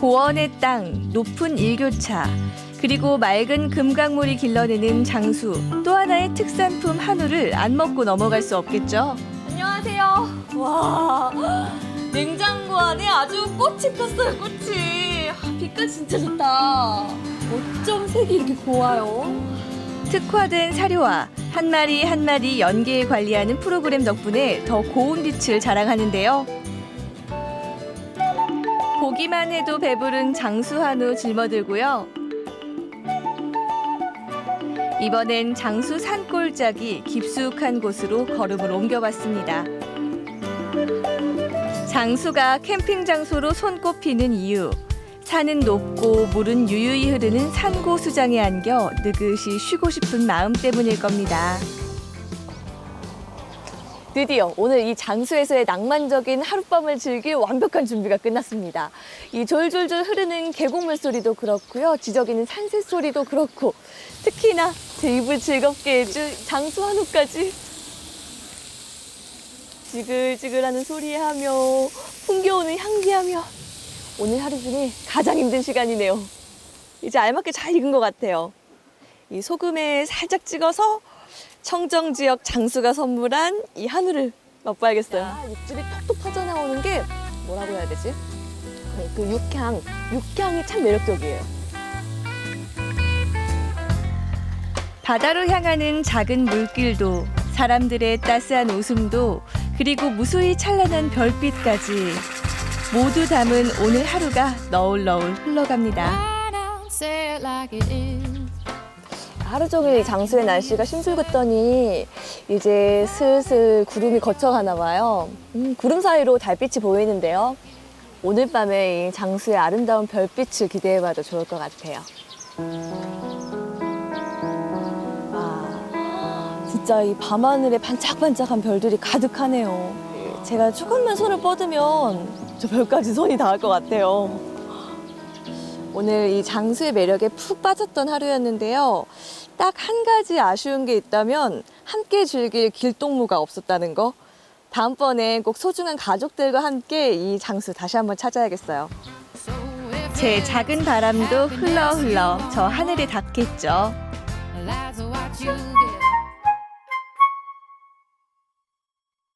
고원의 땅, 높은 일교차, 그리고 맑은 금강물이 길러내는 장수, 또 하나의 특산품 한우를 안 먹고 넘어갈 수 없겠죠. 안녕하세요. 와, 냉장고 안에 아주 꽃이 폈어요, 꽃이. 아, 빛깔 진짜 좋다. 어쩜 색이 이렇게 고와요? 특화된 사료와 한 마리 한 마리 연계 관리하는 프로그램 덕분에 더 고운 빛을 자랑하는데요. 보기만 해도 배부른 장수 한우 짊어들고요. 이번엔 장수 산골짜기 깊숙한 곳으로 걸음을 옮겨봤습니다. 장수가 캠핑 장소로 손꼽히는 이유. 산은 높고 물은 유유히 흐르는 산고 수장에 안겨 느긋이 쉬고 싶은 마음 때문일 겁니다. 드디어 오늘 이 장수에서의 낭만적인 하룻밤을 즐길 완벽한 준비가 끝났습니다. 이 졸졸졸 흐르는 계곡물 소리도 그렇고요. 지저귀는 산새 소리도 그렇고 특히나 제 입을 즐겁게 해줄 장수 한우까지 지글지글하는 소리하며 풍겨오는 향기하며 오늘 하루 중에 가장 힘든 시간이네요. 이제 알맞게 잘 익은 것 같아요. 이 소금에 살짝 찍어서 청정 지역 장수가 선물한 이 한우를 맛봐야겠어요. 육즙이 톡톡 퍼져나오는 게 뭐라고 해야 되지? 네, 그 육향, 육향이 참 매력적이에요. 바다로 향하는 작은 물길도 사람들의 따스한 웃음도 그리고 무수히 찬란한 별빛까지 모두 담은 오늘 하루가 너울너울 흘러갑니다. I don't say it like it is. 하루 종일 이 장수의 날씨가 심술궂더니 이제 슬슬 구름이 거쳐가나 봐요. 음, 구름 사이로 달빛이 보이는데요. 오늘 밤에 이 장수의 아름다운 별빛을 기대해봐도 좋을 것 같아요. 아, 진짜 이 밤하늘에 반짝반짝한 별들이 가득하네요. 제가 조금만 손을 뻗으면 저 별까지 손이 닿을 것 같아요. 오늘 이 장수의 매력에 푹 빠졌던 하루였는데요. 딱 한 가지 아쉬운 게 있다면 함께 즐길 길동무가 없었다는 거. 다음번에 꼭 소중한 가족들과 함께 이 장수 다시 한번 찾아야겠어요. 제 작은 바람도 흘러 흘러 저 하늘에 닿겠죠.